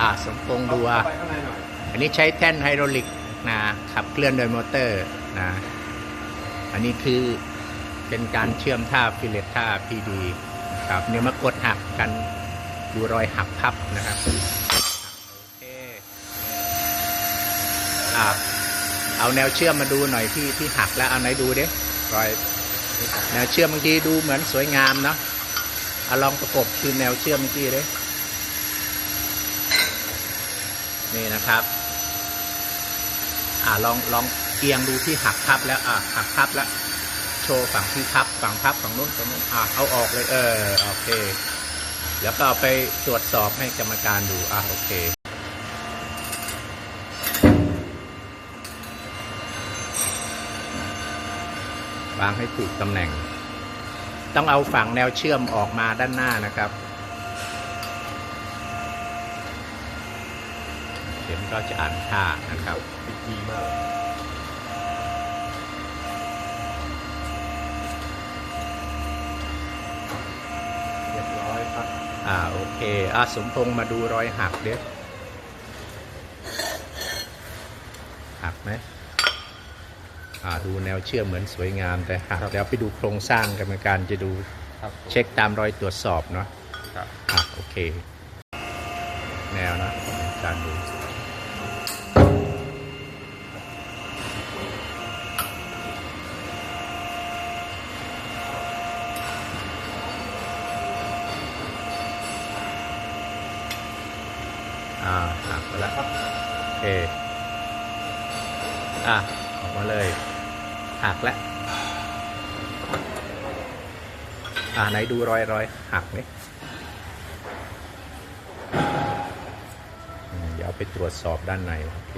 อ่าสมพงษ์ดูอะอันนี้ใช้แท่นไฮดรอลิกนะขับเคลื่อนโดยมอเตอร์นะอันนี้คือเป็นการเชื่อมท่าฟิเลตท่าพีดีครับเนี่ยมากดหักกันดูรอยหักพับนะครับโอเคอ่าเอาแนวเชื่อมมาดูหน่อยที่ที่หักแล้วเอาไหนดูดิรอยแนวเชื่อมเมื่อกี้ดูเหมือนสวยงามเนาะเอาลองประกบคือแนวเชื่อมเมื่อกี้ดิ นี่นะครับ อ่าลองลองเอียงดูที่หักพับแล้วอ่าหักพับแล้ว โชว์ฝั่งที่พับฝั่งพับฝั่งนู้นฝั่งนู้นอ่าเอาออกเลย เออโอเค แล้วก็เอาไปตรวจสอบให้กรรมการดูอ่าโอเควางให้ถูกตำแหน่ง ต้องเอาฝั่งแนวเชื่อมออกมาด้านหน้านะครับ เดี๋ยวมันก็จะอ่านค่านะครับดีมากเรียบร้อยครับอ่าโอเคอ่าสมพงษ์มาดูรอยหักเด็หักไหมอ่าดูแนวเชื่อมเหมือนสวยงามแต่หักแล้วไปดูโครงสร้างกรรมการจะดูครับเช็คตามรอยตรวจสอบเนาะครับอะโอเค แนวนะการดู อ่าหักไปแล้วครับโอเคอะออกมาเลยหักแล้วอ่าไหนดูรอยรอยหักไหมเดี๋ยวไปตรวจสอบด้านใน โอเค